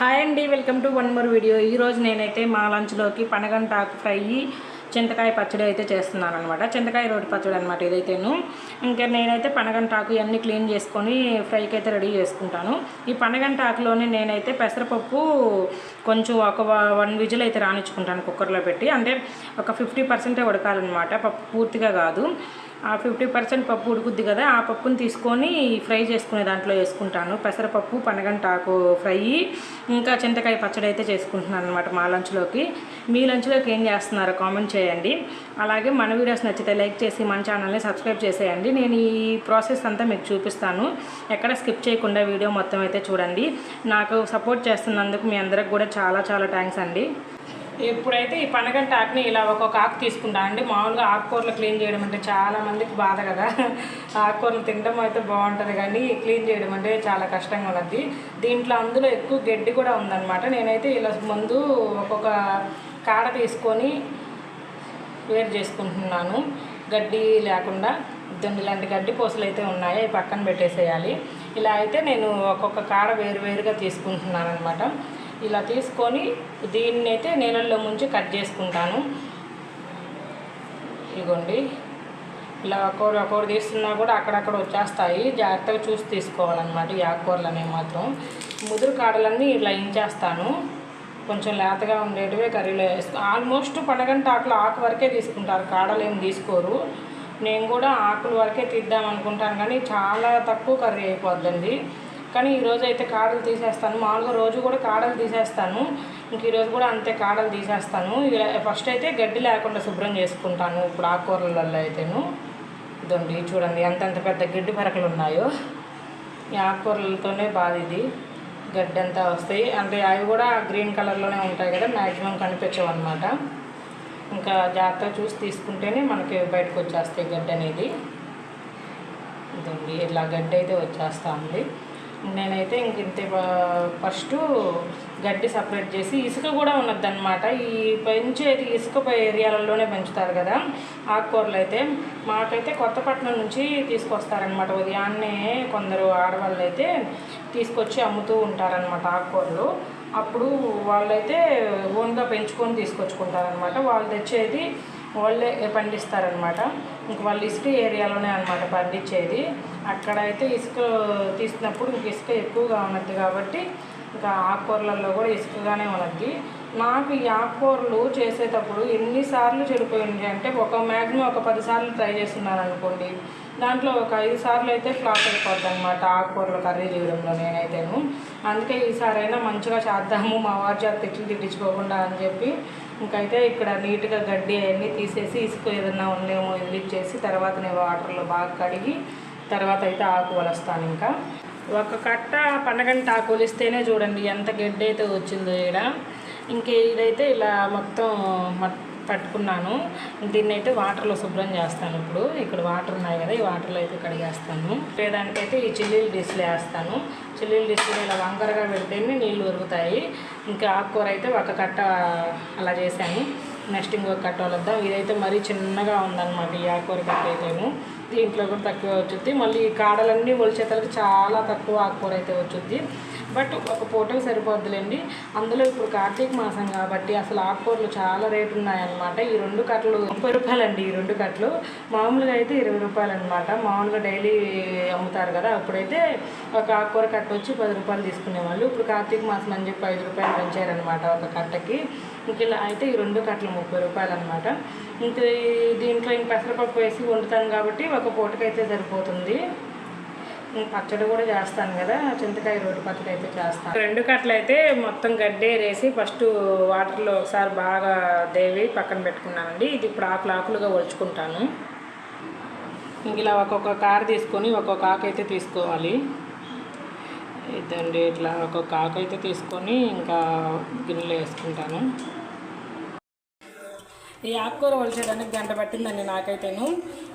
Hi అండి welcome to one more video. ఈరోజు నేనైతే మా లంచ్లోకి పనగంటాకు ఫ్రై చింతకాయ పచ్చడి అయితే చేస్తున్నాను అనమాట చింతకాయ రోటి పచ్చడి అనమాట ఇదైతేను ఇంకా నేనైతే పనగంటాకు ఇవన్నీ క్లీన్ చేసుకొని ఫ్రైకి అయితే రెడీ చేసుకుంటాను. ఈ పనగంటాకులోనే నేనైతే పెసరపప్పు కొంచెం ఒక వన్ విజిల్ అయితే రాణించుకుంటాను కుక్కర్లో పెట్టి. అంటే ఒక ఫిఫ్టీ పర్సెంటే ఉడకాలన్నమాట పప్పు పూర్తిగా కాదు. ఫిఫ్టీ పర్సెంట్ పప్పు ఉడుకుద్ది కదా ఆ పప్పుని తీసుకొని ఫ్రై చేసుకునే దాంట్లో వేసుకుంటాను. పెసరపప్పు పనగంటాకు ఫ్రై ఇంకా చింతకాయ పచ్చడి అయితే చేసుకుంటున్నాను అనమాట మా లంచ్లోకి. మీ లంచ్లోకి ఏం చేస్తున్నారో కామెంట్ చేయండి. అలాగే మన వీడియోస్ నచ్చితే లైక్ చేసి మన ఛానల్ని సబ్స్క్రైబ్ చేసేయండి. నేను ఈ ప్రాసెస్ అంతా మీకు చూపిస్తాను. ఎక్కడ స్కిప్ చేయకుండా వీడియో మొత్తం అయితే చూడండి. నాకు సపోర్ట్ చేస్తున్నందుకు మీ అందరికి కూడా చాలా చాలా థ్యాంక్స్ అండి. ఇప్పుడైతే ఈ పనగంట ఆకుని ఇలా ఒక్కొక్క ఆకు తీసుకుంటా అండి. మామూలుగా ఆకుకూరలు క్లీన్ చేయడం అంటే చాలా మందికి బాధ కదా. ఆకుకూరలు తినడం అయితే బాగుంటుంది కానీ క్లీన్ చేయడం అంటే చాలా కష్టంగా ఉన్నది. దీంట్లో అందులో ఎక్కువ గడ్డి కూడా ఉందన్నమాట. నేనైతే ఇలా ముందు ఒక్కొక్క కాడ తీసుకొని వేరు చేసుకుంటున్నాను. గడ్డి లేకుండా ఇద్దరు ఇలాంటి గడ్డి పూసలు అయితే ఉన్నాయి. అవి పక్కన పెట్టేసేయాలి. ఇలా అయితే నేను ఒక్కొక్క కాడ వేరు వేరుగా తీసుకుంటున్నాను అనమాట ఇలా తీసుకొని దీన్ని అయితే నీళ్ళల్లో ముంచి కట్ చేసుకుంటాను. ఇదిగోండి. ఇలా ఒక్కొక్కటి ఒక్కొక్కటి తీస్తున్నా కూడా అక్కడక్కడ వచ్చేస్తాయి. జాగ్రత్తగా చూసి తీసుకోవాలన్నమాట ఈ ఆకుకూరలు అనేవి మాత్రం. ముదురు కాడలన్నీ ఇలా ఇంచేస్తాను. కొంచెం లేతగా ఉండేటివే కర్రీలో వేస్తాను ఆల్మోస్ట్ పండగంట ఆకులు ఆకు వరకే తీసుకుంటారు. కాడలు ఏం తీసుకోరు. నేను కూడా ఆకుల వరకే తీద్దాం అనుకుంటాను కానీ చాలా తక్కువ కర్రీ అయిపోద్దండి. కానీ ఈరోజు అయితే కాడలు తీసేస్తాను. మామూలుగా రోజు కూడా కాడలు తీసేస్తాను. ఇంక ఈరోజు కూడా అంతే కాడలు తీసేస్తాను. ఫస్ట్ అయితే గడ్డి లేకుండా శుభ్రం చేసుకుంటాను ఇప్పుడు ఆకుకూరలలో అయితేను. ఇదండి చూడండి ఎంతెంత పెద్ద గడ్డి పరకలు ఉన్నాయో. ఈ ఆకుకూరలతోనే బాధ ఇది. గడ్డి అంతా వస్తాయి. అంటే అవి కూడా గ్రీన్ కలర్లోనే ఉంటాయి కదా మ్యాక్సిమం కనిపించవు అనమాట ఇంకా జాగ్రత్తగా చూసి తీసుకుంటేనే మనకి బయటకు వచ్చేస్తాయి గడ్డి అనేది. ఇదండి ఇలా గడ్డి అయితే వచ్చేస్తూ ఉంది నేనైతే ఇంక ఇంతే ఫస్ట్ గడ్డి సపరేట్ చేసి ఇసుక కూడా ఉన్నదన్నమాట. ఈ పెంచేది ఇసుక ఏరియాలలోనే పెంచుతారు కదా ఆకుకూరలు అయితే మాకైతే కొత్తపట్నం నుంచి తీసుకొస్తారనమాట ఉదయాన్నే కొందరు ఆడవాళ్ళు అయితే తీసుకొచ్చి అమ్ముతూ ఉంటారనమాట ఆకుకూరలు. అప్పుడు వాళ్ళైతే ఓన్గా పెంచుకొని తీసుకొచ్చుకుంటారనమాట వాళ్ళు తెచ్చేది వాళ్ళే పండిస్తారనమాట ఇంక వాళ్ళు ఇసుక ఏరియాలోనే అనమాట పండించేది. అక్కడైతే ఇసుక తీసినప్పుడు ఇంక ఇసుక ఎక్కువగా ఉన్నది కాబట్టి ఇంకా ఆకుకూరలలో కూడా ఇసుకగానే ఉన్నది. నాకు ఈ ఆకుకూరలు చేసేటప్పుడు ఎన్నిసార్లు చెడిపోయింది అంటే ఒక మ్యాగ్జిమం ఒక పదిసార్లు ట్రై చేస్తున్నాను అనుకోండి దాంట్లో ఒక ఐదు సార్లు అయితే ఫ్లాప్ అయిపోద్ది అనమాట ఆకుకూరలు కర్రీ చేయడంలో నేనైతేను. అందుకే ఈసారైనా మంచిగా చేద్దాము మా వారి చేత తిట్లు తిట్టించుకోకుండా అని చెప్పి ఇంకైతే ఇక్కడ నీట్గా గడ్డి అవన్నీ తీసేసి ఇసుక ఏదన్నా ఉండేమో చేసి తర్వాత నేను వాటర్లో బాగా కడిగి తర్వాత అయితే ఆకు వలస్తాను ఇంకా. ఒక కట్ట పన్నగంట ఆకు వలిస్తేనే చూడండి ఎంత గడ్డి అయితే వచ్చిందో ఇక్కడ ఇంకే ఇదైతే ఇలా మొత్తం పట్టుకున్నాను. దీన్ని అయితే వాటర్లో శుభ్రం చేస్తాను ఇప్పుడు. ఇక్కడ వాటర్ ఉన్నాయి కదా ఈ వాటర్లో అయితే కడిగేస్తాను. లేదానికైతే ఈ చిల్లీలు డిస్లు వేస్తాను. చిల్లీలు డిస్లు ఇలా వంకరగా పెడితేనే నీళ్ళు ఉరుగుతాయి ఇంకా ఆకుకూర అయితే ఒక కట్ట అలా చేశాను. నెక్స్ట్ ఇంకొక కట్ట వలద్దాం. ఇదైతే మరీ చిన్నగా ఉందన్నమాట ఈ ఆకుకూర కట్ట అయితేను. దీంట్లో కూడా తక్కువ వచ్చుద్ది. మళ్ళీ ఈ కాడలన్నీ ఒలిచేతలకి చాలా తక్కువ ఆకుకూర అయితే వచ్చుద్ది. బట్ ఒక పూటకి సరిపోద్దులేండి. అందులో ఇప్పుడు కార్తీక మాసం కాబట్టి అసలు ఆకుకూరలు చాలా రేటు ఉన్నాయన్నమాట. ఈ రెండు కట్టలు ముప్పై రూపాయలండి ఈ రెండు కట్టలు. మామూలుగా అయితే ఇరవై రూపాయలు అనమాట మామూలుగా డైలీ అమ్ముతారు కదా అప్పుడైతే ఒక ఆకుకూర కట్ట వచ్చి పది రూపాయలు తీసుకునేవాళ్ళు. ఇప్పుడు కార్తీక మాసం అని చెప్పి ఐదు రూపాయలు పెంచారనమాట ఒక కట్టకి. ఇంక ఇలా అయితే ఈ రెండు కట్టలు ముప్పై రూపాయలు అనమాట ఇంక దీంట్లో ఇంక పెసరపప్పు వేసి వండుతాను కాబట్టి ఒక పూటకైతే సరిపోతుంది. పచ్చడి కూడా చేస్తాను కదా చింతకాయ రోడ్డు పచ్చడి అయితే చేస్తాను. రెండు కట్టలు అయితే మొత్తం గడ్డేరేసి ఫస్ట్ వాటర్లో ఒకసారి బాగా దేవి పక్కన పెట్టుకున్నానండి. ఇది ఇప్పుడు ఆకులు ఆకులుగా ఒలుచుకుంటాను. ఇంక ఇలా ఒక్కొక్క కారు తీసుకొని ఒక్కొక్క ఆకు అయితే తీసుకోవాలి. ఇదండి ఇట్లా ఒక్కొక్క ఆకు అయితే తీసుకొని ఇంకా గిన్నెలో వేసుకుంటాను. ఈ ఆకుకూర ఒలిచేయడానికి గంట పట్టిందండి నాకైతేను.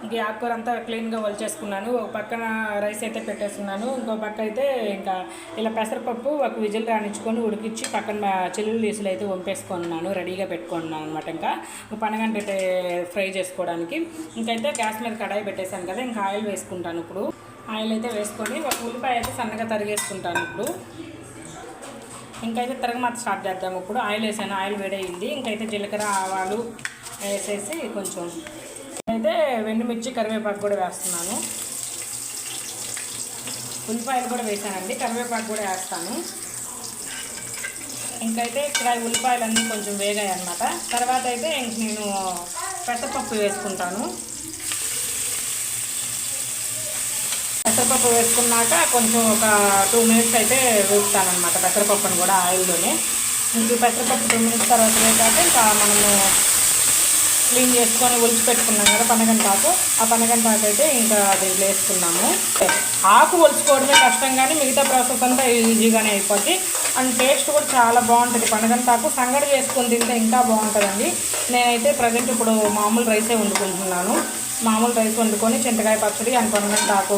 ఇంక ఈ ఆకుకూర అంతా క్లీన్గా వలిచేసుకున్నాను ఒక పక్కన రైస్ అయితే పెట్టేసుకున్నాను ఇంకో పక్క అయితే ఇంకా ఇలా పెసరపప్పు ఒక విజిల్ రాణించుకొని ఉడికిచ్చి పక్కన చిల్లులు తీసులు అయితే వంపేసుకున్నాను. రెడీగా పెట్టుకున్నాను అనమాట ఇంకా. పనగంట అయితే ఫ్రై చేసుకోవడానికి. ఇంకైతే గ్యాస్ మీద కడాయి పెట్టేశాను కదా ఇంకా ఆయిల్ వేసుకుంటాను ఇప్పుడు. ఆయిల్ అయితే వేసుకొని ఒక ఉల్లిపాయ అయితే సన్నగా తరిగేసుకుంటాను ఇప్పుడు. ఇంకైతే తిరగమాత స్టార్ట్ చేద్దాము. ఇప్పుడు ఆయిల్ వేసాను. ఆయిల్ వేడయింది. ఇంకైతే జీలకర్ర ఆవాలు వేసేసి కొంచెం అయితే వెండిమిర్చి కరివేపాకు కూడా వేస్తున్నాను. ఉల్లిపాయలు కూడా వేసానండి. కరివేపాకు కూడా వేస్తాను. ఇంకైతే ఇక్కడ ఉల్లిపాయలన్నీ కొంచెం వేగాయి అన్నమాట తర్వాత అయితే ఇంక నేను పెసరపప్పు వేసుకుంటాను. పెసరపప్పు వేసుకున్నాక కొంచెం ఒక టూ మినిట్స్ అయితే వేస్తానమాట పెసరపప్పును కూడా ఆయిల్లోనే. ఇంక పెసరపప్పు టూ మినిట్స్ తర్వాత వేసాక ఇంకా మనము క్లీన్ చేసుకొని ఒలిచి పెట్టుకున్నాం కదా పనగంటాకు. ఆ పనగంటాకు అయితే ఇంకా దీంట్లో వేసుకున్నాము. ఆకు ఒలుచుకోవడమే కష్టం కానీ మిగతా ప్రాసెస్ అంతా ఈజీగానే అయిపోద్ది. అండ్ టేస్ట్ కూడా చాలా బాగుంటుంది. పనగంటాకు సంగడి చేసుకొని తింటే ఇంకా బాగుంటుందండి. నేనైతే ప్రజెంట్ ఇప్పుడు మామూలు రైసే వండుకుంటున్నాను. మామూలు రైస్ వండుకొని చింతకాయ పచ్చడి అండ్ పండుగంతాకు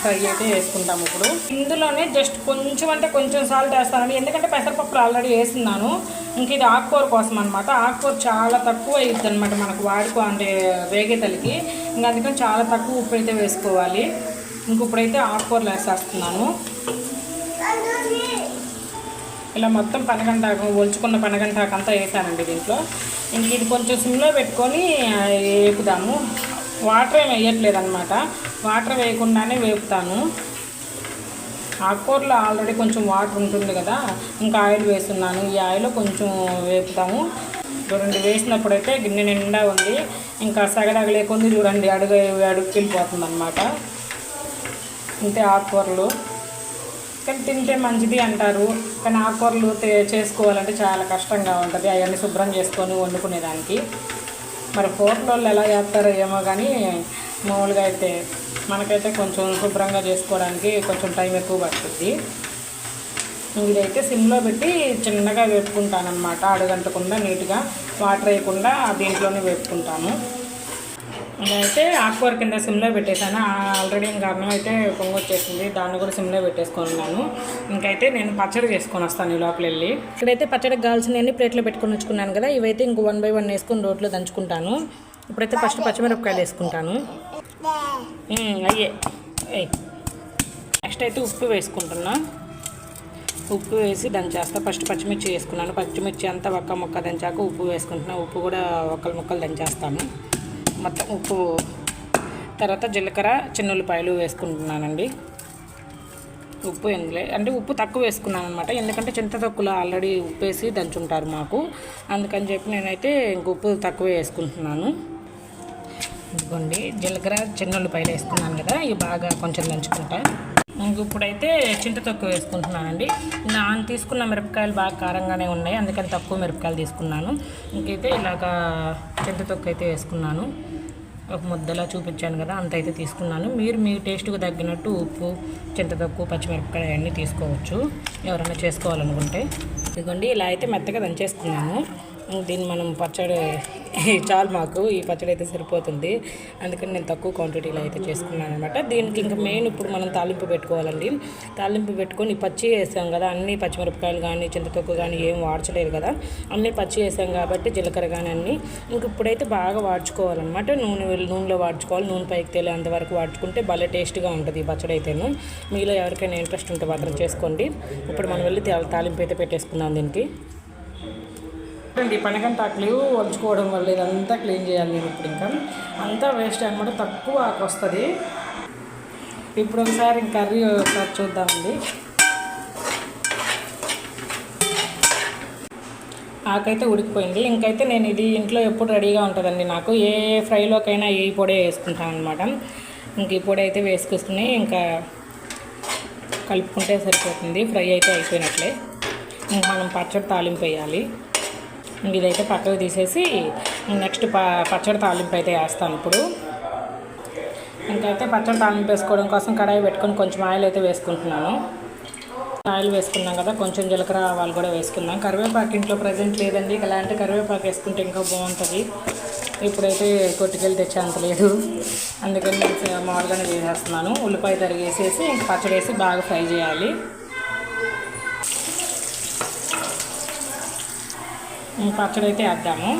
ఫ్రై అయితే వేసుకుంటాము ఇప్పుడు. ఇందులోనే జస్ట్ కొంచెం అంటే కొంచెం సాల్ట్ వేస్తానండి. ఎందుకంటే పెసరపప్పులు ఆల్రెడీ వేస్తున్నాను. ఇంక ఇది ఆకుకూర కోసం అనమాట ఆకుకూర చాలా తక్కువ అయ్యిద్ది అనమాట మనకు వాడుకో అంటే వేగేతలకి. ఇంకా అందుకని చాలా తక్కువ ఉప్పు అయితే వేసుకోవాలి. ఇంక ఇప్పుడైతే ఆకుకూరలు వేసేస్తున్నాను. ఇలా మొత్తం పనగంటాకు ఒలుచుకున్న పనగంటాకు అంతా వేసానండి దీంట్లో. ఇంక ఇది కొంచెం సిమ్లో పెట్టుకొని వేపుదాము. వాటర్ ఏం వేయట్లేదు అనమాట వాటర్ వేయకుండానే వేపుతాను. ఆకుకూరలో ఆల్రెడీ కొంచెం వాటర్ ఉంటుంది కదా ఇంకా ఆయిల్ వేస్తున్నాను. ఈ ఆయిల్ కొంచెం వేపుతాము. చూడండి వేసినప్పుడైతే గిన్నె నిండా ఉంది. ఇంకా సగడగలేకుంది చూడండి అడుగు అడుగుకి వెళ్ళిపోతుంది అనమాట ఇంతే ఆకుకూరలు. కానీ తింటే మంచిది అంటారు. కానీ ఆకుకూరలు చేసుకోవాలంటే చాలా కష్టంగా ఉంటుంది. అవన్నీ శుభ్రం చేసుకొని వండుకునేదానికి. మరి హోటల్లో ఎలా చేస్తారో ఏమో కానీ మామూలుగా అయితే మనకైతే కొంచెం శుభ్రంగా చేసుకోవడానికి కొంచెం టైం ఎక్కువ పడుతుంది. ఇదైతే సిమ్లో పెట్టి చిన్నగా వేపుకుంటాను అనమాట అడగంటకుండా నీట్గా వాటర్ వేయకుండా దీంట్లోనే వేపుకుంటాను. అయితే ఆకుకూర కింద సిమ్లో పెట్టేశాను. ఆల్రెడీ ఇంకా అన్నం అయితే పొంగొచ్చేసింది దాన్ని కూడా సిమ్లో పెట్టేసుకున్నాను ఇంకైతే నేను పచ్చడి చేసుకొని వస్తాను ఈ లోపల వెళ్ళి ఇక్కడైతే పచ్చడికి కావాల్సినవన్నీ ప్లేట్లో పెట్టుకొని వచ్చుకున్నాను కదా. ఇవైతే ఇంక వన్ బై వన్ వేసుకొని రోట్లో దంచుకుంటాను. ఇప్పుడైతే ఫస్ట్ పచ్చిమిరపకాయలు వేసుకుంటాను. అయ్యే. నెక్స్ట్ అయితే ఉప్పు వేసుకుంటున్నా. ఉప్పు వేసి దంచేస్తా. ఫస్ట్ పచ్చిమిర్చి వేసుకున్నాను. పచ్చిమిర్చి అంతా ఒక్క ముక్క దంచాక ఉప్పు వేసుకుంటున్నాను ఉప్పు కూడా ఒక్కలు ముక్కలు దంచేస్తాను. మొత్తం ఉప్పు తర్వాత జీలకర్ర చిన్నుల్లిపాయలు వేసుకుంటున్నానండి. ఉప్పు ఎందులే అంటే ఉప్పు తక్కువ వేసుకున్నాను అనమాట ఎందుకంటే చింతతొక్కులో ఆల్రెడీ ఉప్పు వేసి దంచుంటారు మాకు. అందుకని చెప్పి నేనైతే ఇంక ఉప్పు తక్కువ వేసుకుంటున్నాను. ఇదిగోండి జీలకర్ర చిన్నుల్లిపాయలు వేసుకున్నాను కదా ఇవి బాగా కొంచెం దంచుకుంటా. ఇంక ఇప్పుడైతే చింత తక్కువ వేసుకుంటున్నానండి. నాన్న తీసుకున్న మిరపకాయలు బాగా కారంగానే ఉన్నాయి. అందుకని తక్కువ మిరపకాయలు తీసుకున్నాను. ఇంకైతే ఇలాగా చింత తొక్క అయితే వేసుకున్నాను. ఒక ముద్దలా చూపించాను కదా అంత అయితే తీసుకున్నాను. మీరు మీ టేస్ట్కి తగ్గినట్టు ఉప్పు చింతతొక్కు పచ్చిమిరపకాయ అన్నీ తీసుకోవచ్చు. ఎవరైనా చేసుకోవాలనుకుంటే. ఇదిగోండి ఇలా అయితే మెత్తగా దంచేసుకున్నాను. దీన్ని మనం పచ్చడి చాలు మాకు ఈ పచ్చడి అయితే సరిపోతుంది. అందుకని నేను తక్కువ క్వాంటిటీలో అయితే చేసుకున్నాను అనమాట దీనికి ఇంకా మెయిన్ ఇప్పుడు మనం తాలింపు పెట్టుకోవాలండి. తాలింపు పెట్టుకొని పచ్చి వేసాం కదా అన్ని పచ్చిమిరపకాయలు కానీ చింతతొక్కు కానీ ఏం వాడచలేదు కదా అన్నీ పచ్చి వేసాం కాబట్టి జీలకర్ర కానీ అన్నీ ఇంక ఇప్పుడైతే బాగా వాడ్చుకోవాలన్నమాట. నూనె నూనెలో వాడ్చుకోవాలి నూనె పైకి తేలేంత వరకు వాడుచుకుంటే భలే టేస్ట్గా ఉంటుంది ఈ పచ్చడి అయితేను. మీలో ఎవరికైనా ఇంట్రెస్ట్ ఉంటే మాత్రం చేసుకోండి. ఇప్పుడు మనం వెళ్ళి తాలింపు అయితే పెట్టేసుకుందాం దీనికి. చూడండి పనగంటాకులు వలుచుకోవడం వల్ల ఇదంతా క్లీన్ చేయాలి నేను ఇప్పుడు ఇంకా. అంతా వేస్ట్ అనమాట తక్కువ ఆకు వస్తుంది. ఇప్పుడు ఒకసారి కర్రీ ఒకసారి చూద్దామండి. ఆకైతే ఉడికిపోయింది. ఇంకైతే నేను ఇది ఇంట్లో ఎప్పుడు రెడీగా ఉంటుందండి నాకు. ఏ ఫ్రైలోకైనా ఈ పొడే వేసుకుంటాను అనమాట ఇంక ఈ పొడి అయితే వేసుకొస్తుంది ఇంకా కలుపుకుంటే సరిపోతుంది. ఫ్రై అయితే అయిపోయినట్లే. ఇంక మనం పచ్చడి తాలింపు వేయాలి. ఇదైతే పక్కకు తీసేసి నెక్స్ట్ ప పచ్చడి తాలింపు అయితే వేస్తాను ఇప్పుడు. ఇంకైతే పచ్చడి తాలింపు వేసుకోవడం కోసం కడాయి పెట్టుకొని కొంచెం ఆయిల్ అయితే వేసుకుంటున్నాను. ఆయిల్ వేసుకున్నాం కదా కొంచెం జీలకర్ర ఆవాలు కూడా వేసుకుందాం. కరివేపాకు ఇంట్లో ప్రజెంట్ లేదండి ఇలాంటి కరివేపాకు వేసుకుంటే ఇంకా బాగుంటుంది. ఇప్పుడైతే కొట్టుకెళ్ళి తెచ్చేంత లేదు. అందుకని నేను మామూలుగానే చేసేస్తున్నాను. ఉల్లిపాయ తరిగేసేసి పచ్చడి వేసి బాగా ఫ్రై చేయాలి. పచ్చడి అయితే వేద్దాము.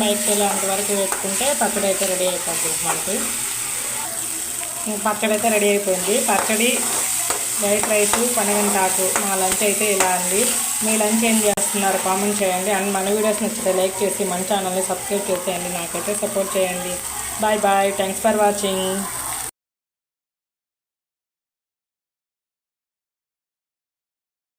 పైకి వరకు పెట్టుకుంటే పచ్చడి అయితే రెడీ అయిపోతుంది మనకి. పచ్చడి అయితే రెడీ అయిపోయింది. పచ్చడి వైట్ రైస్ పనగంటాకు మా లంచ్ అయితే ఇలా అండి. మీ లంచ్ ఏం చేస్తున్నారు కామెంట్ చేయండి. అండ్ మన వీడియోస్ నచ్చితే లైక్ చేసి మన ఛానల్ని సబ్స్క్రైబ్ చేసేయండి. నాకైతే సపోర్ట్ చేయండి. Bye bye. Thanks for watching.